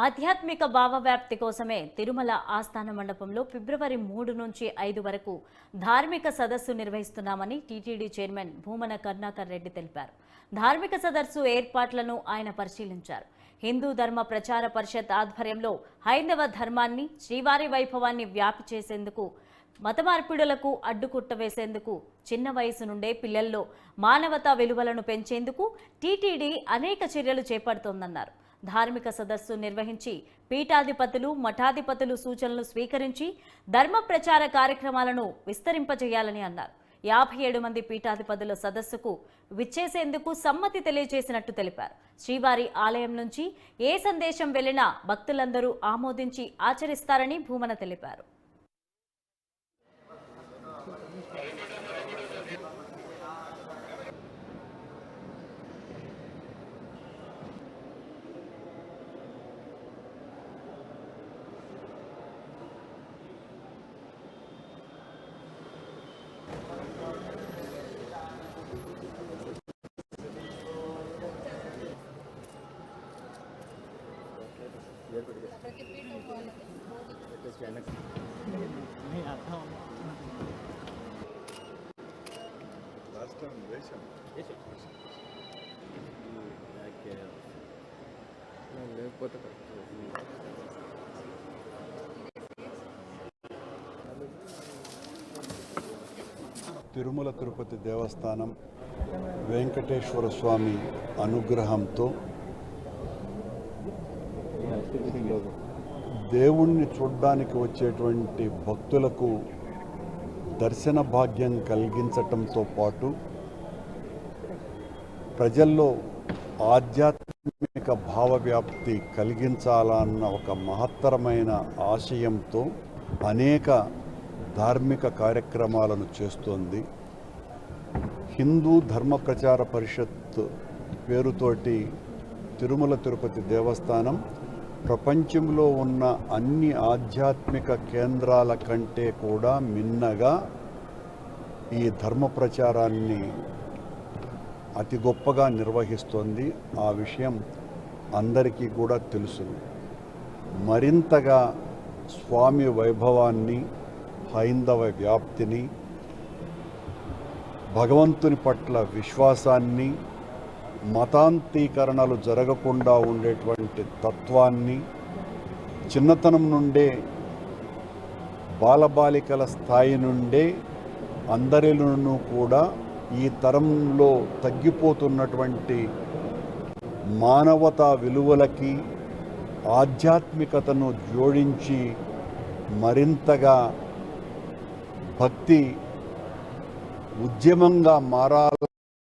ఆధ్యాత్మిక భావవ్యాప్తి కోసమే తిరుమల ఆస్థాన మండపంలో ఫిబ్రవరి మూడు నుంచి ఐదు వరకు ధార్మిక సదస్సు నిర్వహిస్తున్నామని టీటీడీ చైర్మన్ భూమన కరుణాకర్ రెడ్డి తెలిపారు. ధార్మిక సదస్సు ఏర్పాట్లను ఆయన పరిశీలించారు. హిందూ ధర్మ ప్రచార పరిషత్ ఆధ్వర్యంలో హైందవ ధర్మాన్ని శ్రీవారి వైభవాన్ని వ్యాపి చేసేందుకు మత మార్పిడులకు అడ్డుకుట్ట వేసేందుకు చిన్న వయసు నుండే పిల్లల్లో మానవతా విలువలను పెంచేందుకు టీటీడీ అనేక చర్యలు చేపడుతోందన్నారు. ధార్మిక సదస్సు నిర్వహించి పీఠాధిపతులు మఠాధిపతులు సూచనలు స్వీకరించి ధర్మ ప్రచార కార్యక్రమాలను విస్తరింపజేయాలని అన్నారు. యాభై ఏడు మంది పీఠాధిపతుల సదస్సుకు విచ్చేసేందుకు సమ్మతి తెలియజేసినట్టు తెలిపారు. శ్రీవారి ఆలయం నుంచి ఏ సందేశం వెళ్ళినా భక్తులందరూ ఆమోదించి ఆచరిస్తారని భూమన తెలిపారు. లాస్ట్ టైం వేసాం లేకపోతే తిరుమల తిరుపతి దేవస్థానం వెంకటేశ్వర స్వామి అనుగ్రహంతో దేవుణ్ణి చూడ్డానికి వచ్చేటువంటి భక్తులకు దర్శన భాగ్యం కలిగించటంతో పాటు ప్రజల్లో ఆధ్యాత్మిక భావవ్యాప్తి కలిగించాలన్న ఒక మహత్తరమైన ఆశయంతో అనేక ధార్మిక కార్యక్రమాలను చేస్తోంది. హిందూ ధర్మ ప్రచార పరిషత్ పేరుతోటి తిరుమల తిరుపతి దేవస్థానం ప్రపంచంలో ఉన్న అన్ని ఆధ్యాత్మిక కేంద్రాల కంటే కూడా మిన్నగా ఈ ధర్మ ప్రచారాన్ని అతి గొప్పగా నిర్వహిస్తోంది. ఆ విషయం అందరికీ కూడా తెలుసు. మరింతగా స్వామి వైభవాన్ని హైందవ వ్యాప్తిని భగవంతుని పట్ల విశ్వాసాన్ని మతాంతీకరణలు జరగకుండా ఉండేటువంటి తత్వాన్ని చిన్నతనం నుండే బాలబాలికల స్థాయి నుండే అందరిలోనూ కూడా ఈ తరంలో తగ్గిపోతున్నటువంటి మానవతా విలువలకి ఆధ్యాత్మికతను జోడించి మరింతగా భక్తి ఉద్యమంగా మారాల